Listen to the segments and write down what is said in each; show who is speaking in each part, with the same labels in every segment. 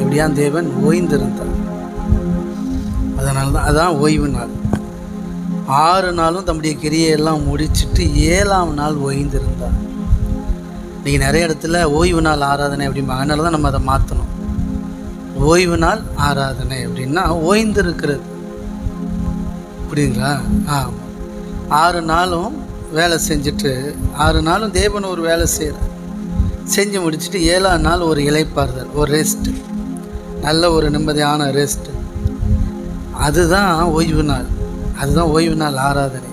Speaker 1: எப்படியான் தேவன் ஓய்ந்திருந்தார். அதனால தான் அதான் ஓய்வு நாள். ஆறு நாளும் தம்முடைய கிரியையெல்லாம் முடிச்சிட்டு ஏழாம் நாள் ஓய்ந்திருந்தார். இன்றைக்கி நிறைய இடத்துல ஓய்வு நாள் ஆராதனை அப்படிம்பாங்க அதனால தான் நம்ம அதை மாற்றணும் ஓய்வு நாள் ஆராதனை அப்படின்னா ஓய்ந்திருக்கிறது. புரியுங்களா ஆ ஆறு நாளும் வேலை செஞ்சுட்டு ஆறு நாளும் தேவன் ஒரு வேலை செய்கிறார் செஞ்சு முடிச்சுட்டு ஏழாம் நாள் ஒரு இலைப்பாறுதல் ஒரு ரெஸ்ட்டு நல்ல ஒரு நிம்மதியான ரெஸ்ட் அதுதான் ஓய்வு நாள். அதுதான் ஓய்வு நாள் ஆராதனை.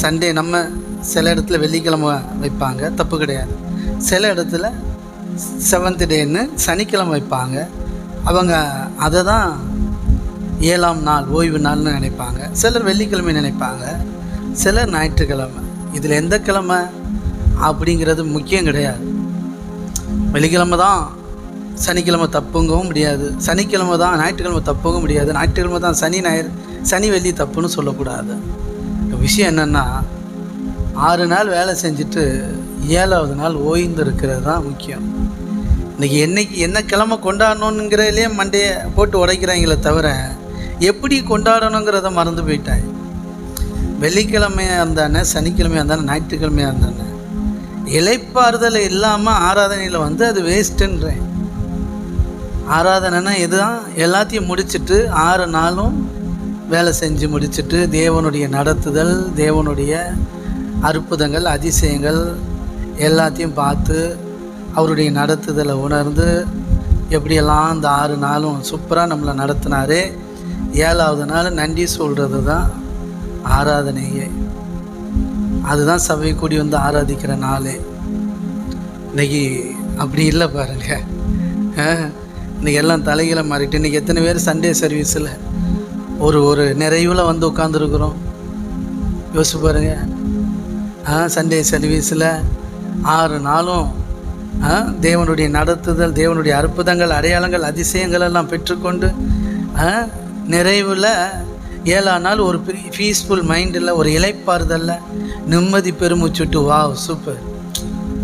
Speaker 1: சண்டே நம்ம சில இடத்துல வெள்ளிக்கிழமை வைப்பாங்க தப்பு கிடையாது. சில இடத்துல செவன்த் டேன்னு சனிக்கிழமை வைப்பாங்க. அவங்க அதை தான் ஏழாம் நாள் ஓய்வு நாள்னு நினைப்பாங்க. சிலர் வெள்ளிக்கிழமை நினைப்பாங்க. சிலர் ஞாயிற்றுக்கிழமை. இதில் எந்த கிழமை? அப்படிங்கிறது முக்கியம் கிடையாது. வெள்ளிக்கிழமை தான் சனிக்கிழமை தப்புங்கவும் முடியாது. சனிக்கிழமை தான் ஞாயிற்றுக்கிழமை தப்புங்க முடியாது. ஞாயிற்றுக்கிழமை தான் சனி ஞாயிறு சனி வெள்ளி தப்புன்னு சொல்லக்கூடாது. விஷயம் என்னென்னா ஆறு நாள் வேலை செஞ்சுட்டு ஏழாவது நாள் ஓய்ந்து இருக்கிறது தான் முக்கியம். இன்றைக்கி என்னைக்கு என்ன கிழமை கொண்டாடணுங்கிறதுலே மண்டையை போட்டு உடைக்கிறாங்களே தவிர எப்படி கொண்டாடணுங்கிறத மறந்து போயிட்டாங்க வெள்ளிக்கிழமையாக இருந்தானே சனிக்கிழமையாக இருந்தானே ஞாயிற்றுக்கிழமையாக இருந்தானே. இலைப்பாறுதல் இல்லாமல் ஆராதனையில் வந்து அது வேஸ்ட்டுன்றேன் ஆராதனைனா இதுதான் எல்லாத்தையும் முடிச்சுட்டு ஆறு நாளும் வேலை செஞ்சு முடிச்சுட்டு தேவனுடைய நடத்துதல் தேவனுடைய அற்புதங்கள் அதிசயங்கள் எல்லாத்தையும் பார்த்து அவருடைய நடத்துதலை உணர்ந்து எப்படியெல்லாம் அந்த ஆறு நாளும் சூப்பராக நம்மளை நடத்தினார் ஏழாவது நாள் நன்றி சொல்கிறது தான் ஆராதனையே. அதுதான் சபை கூடி வந்து ஆராதிக்கிற நாளே. இன்னைக்கு அப்படி இல்லை பாருங்கள் இன்றைக்கி இன்னைக்கு எல்லாம் தலைகளை மாறிட்டு இன்னைக்கு எத்தனை பேர் சண்டே சர்வீஸில் ஒரு ஒரு நிறைவில் வந்து உட்காந்துருக்குறோம் யோசிச்சு பாருங்கள் ஆ சண்டே சர்வீஸில் ஆறு நாளும் ஆ, தேவனுடைய நடத்துதல் தேவனுடைய அற்புதங்கள் அடையாளங்கள் அதிசயங்கள் எல்லாம் பெற்றுக்கொண்டு ஆ, நிறைவில் ஏழாம் நாள் ஒரு பெரிய பீஸ்ஃபுல் மைண்டில் ஒரு இலைப்பாறுதலில் நிம்மதி பெருமூச்சுட்டு வா சூப்பர்.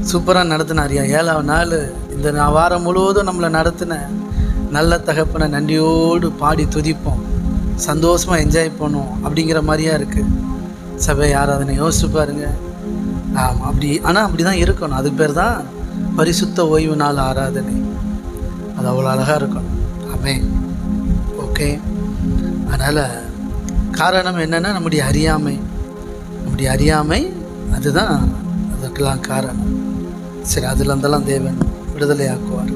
Speaker 1: சூப்பராக நடத்தினாரியா ஏழாவது நாள் இந்த வாரம் முழுவதும் நம்மளை நடத்தின நல்ல தகப்பனை நன்றியோடு பாடி துதிப்போம். சந்தோஷமாக என்ஜாய் பண்ணுவோம் அப்படிங்கிற மாதிரியா இருக்குது சபை ஆராதனை யோசிச்சு பாருங்க. ஆமாம் அப்படி ஆனால் அப்படி தான் இருக்கணும். அது பேர் தான் பரிசுத்த ஓய்வு நாள் ஆராதனை. அது அவ்வளோ அழகாக இருக்கணும் ஆமே ஓகே. அதனால் காரணம் என்னென்னா நம்முடைய அறியாமை. நம்முடைய அறியாமை அதுதான் அதுக்கெல்லாம் காரணம். சரி அதில் இருந்தெல்லாம் தேவன் விடுதலை ஆக்குவார்